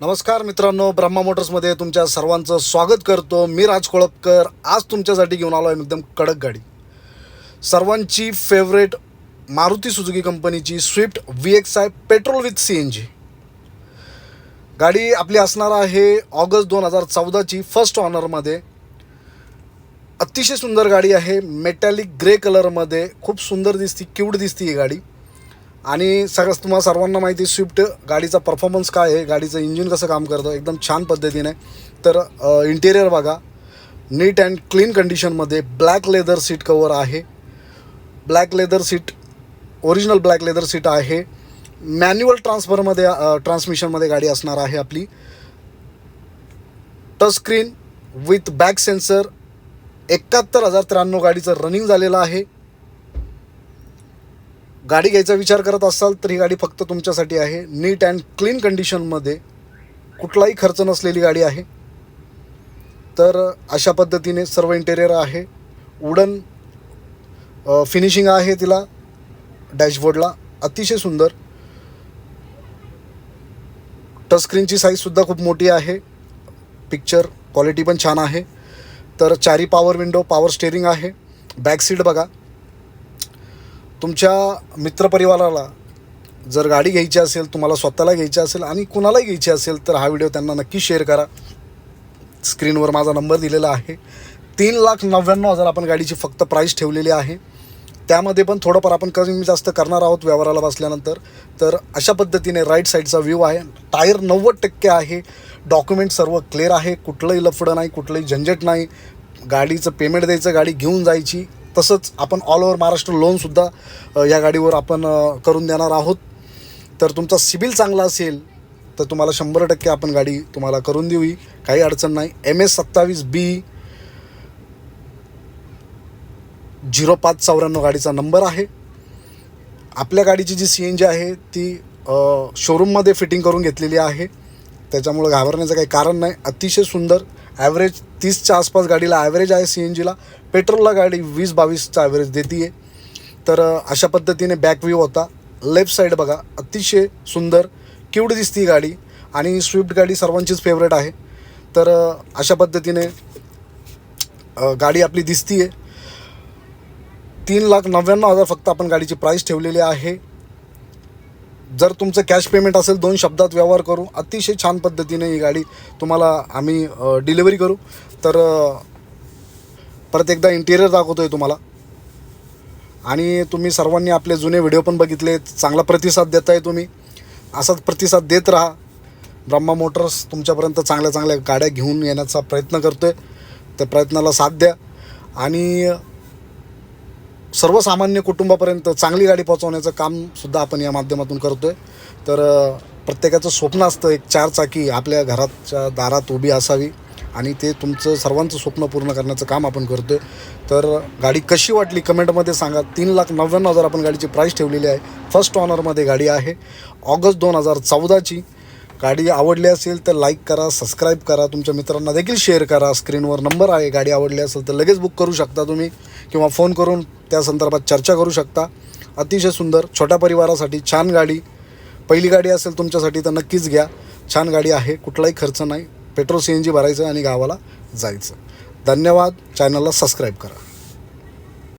नमस्कार मित्रांनो ब्रह्मा मोटर्समध्ये तुमच्या सर्वांचं स्वागत करतो. मी राज कोळपकर. आज तुमच्यासाठी घेऊन आलो आहे एकदम कडक गाडी. सर्वांची फेवरेट मारुती सुजुकी कंपनीची Swift V X I petrol with C N G गाडी आपली असणार आहे ऑगस्ट दोन हजार चौदाची फर्स्ट ऑनरमध्ये अतिशय सुंदर गाडी आहे. मेटॅलिक ग्रे कलरमध्ये खूप सुंदर दिसती क्यूट दिसती ही गाडी. आणि सगळंच तुम्हाला सर्वांना माहिती आहे, स्विफ्ट गाडीचा परफॉर्मन्स काय आहे गाडीचं इंजिन कसं काम करतं एकदम छान पद्धतीने. तर इंटेरियर बघा नीट अँड क्लीन कंडिशनमध्ये ब्लॅक लेदर सीट कवर आहे. Black leather seat original black leather seat आहे. मॅन्युअल ट्रान्सफरमध्ये ट्रान्समिशनमध्ये गाडी असणार आहे आपली. टचस्क्रीन विथ बॅक सेन्सर एकाहत्तर हजार त्र्याण्णव गाडीचं रनिंग झालेलं आहे. गाडी घ्यायचा विचार करत असाल तर ही गाडी फक्त तुमच्यासाठी आहे. नीट अँड क्लीन कंडिशनमध्ये कुठलाही खर्च नसलेली गाडी आहे. तर अशा पद्धतीने सर्व इंटेरियर आहे. वुडन फिनिशिंग आहे तिला डॅशबोर्डला अतिशय सुंदर. टचस्क्रीनची साईजसुद्धा खूप मोठी आहे. पिक्चर क्वालिटी पण छान आहे. तर चारी पॉवर विंडो पॉवर स्टेरिंग आहे. बॅक सीट बघा. तुमच्या मित्रपरिवाराला जर गाडी घ्यायची असेल तुम्हाला स्वतःला घ्यायची असेल आणि कुणालाही घ्यायची असेल तर हा व्हिडिओ त्यांना नक्की शेअर करा. स्क्रीनवर माझा नंबर दिलेला आहे. तीन लाख नव्याण्णव हजार आपण गाडीची फक्त प्राईस ठेवलेली आहे. त्यामध्ये पण थोडंफार आपण कमी जास्त करणार आहोत व्यवहाराला बसल्यानंतर. तर अशा पद्धतीने राईट साईडचा व्ह्यू आहे. टायर नव्वद टक्के आहे. डॉक्युमेंट सर्व क्लिअर आहे. कुठलंही लफडं नाही कुठलंही झंझट नाही. गाडीचं पेमेंट द्यायचं गाडी घेऊन जायची. तसंच आपण ऑल ओव्हर महाराष्ट्र लोनसुद्धा या गाडीवर आपण करून देणार आहोत. तर तुमचा सिबिल चांगला असेल तर तुम्हाला शंभर टक्के आपण गाडी तुम्हाला करून देऊ. काही अडचण नाही. एम एस सत्तावीस बी झिरो पाच चौऱ्याण्णव गाडीचा नंबर आहे. आपल्या गाडीची जी सी एन जी आहे ती शोरूममध्ये फिटिंग करून घेतलेली आहे. त्याच्यामुळं घाबरण्याचं काही कारण नाही. अतिशय सुंदर ॲव्हरेज तीसच्या आसपास गाडीला ॲव्हरेज आहे सी एन जीला पेट्रोलला गाडी वीस बावीसचा ॲव्हरेज देते आहे तर अशा पद्धतीने बॅक व्ह्यू होता. लेफ्ट साईड बघा अतिशय सुंदर क्यूट दिसती गाडी. आणि स्विफ्ट गाडी सर्वांचीच फेवरेट आहे. तर अशा पद्धतीने गाडी आपली दिसती आहे तीन लाख नव्याण्णव हजार फक्त आपण गाडीची प्राईस ठेवलेली आहे. जर तुमचं कॅश पेमेंट असेल दोन शब्दात व्यवहार करू. अतिशय छान पद्धतीने ही गाडी तुम्हाला आम्ही डिलिव्हरी करू. तर परत एकदा इंटिरियर दाखवतो आहे तुम्हाला. आणि तुम्ही सर्वांनी आपले जुने व्हिडिओ पण बघितले चांगला प्रतिसाद देताय तुम्ही. असाच प्रतिसाद देत राहा. ब्रह्मा मोटर्स तुमच्यापर्यंत चांगल्या चांगल्या गाड्या घेऊन येण्याचा प्रयत्न करतो आहे त्या प्रयत्नाला साथ द्या. आणि सर्वसामान्य कुटुंबापर्यंत चांगली गाडी पोहोचवण्याचं कामसुद्धा आपण या माध्यमातून करतो आहे तर प्रत्येकाचं स्वप्न असतं एक चार चाकी आपल्या घराच्या दारात उभी असावी आणि ते तुमचं सर्वांचं स्वप्न पूर्ण करण्याचं काम आपण करतो आहे तर गाडी कशी वाटली कमेंटमध्ये सांगा. तीन लाख नव्याण्णव हजार आपण गाडीची प्राईस ठेवलेली आहे. फर्स्ट ऑनरमध्ये गाडी आहे. ऑगस्ट दोन हजार चौदाची. गाडी आवडली असेल तर लाईक करा सबस्क्राईब करा तुमच्या मित्रांना देखील शेअर करा. स्क्रीनवर नंबर आहे गाडी आवडली असेल तर लगेच बुक करू शकता तुम्ही किंवा फोन करून त्या संदर्भात चर्चा करू शकता. अतिशय सुंदर छोट्या परिवारासाठी छान गाडी. पहिली गाडी असेल तुमच्यासाठी तर नक्कीच घ्या. छान गाडी आहे कुठलाही खर्च नाही. पेट्रोल सी एन जी भरायचं आणि गावाला जायचं. धन्यवाद. चॅनलला सबस्क्राईब करा.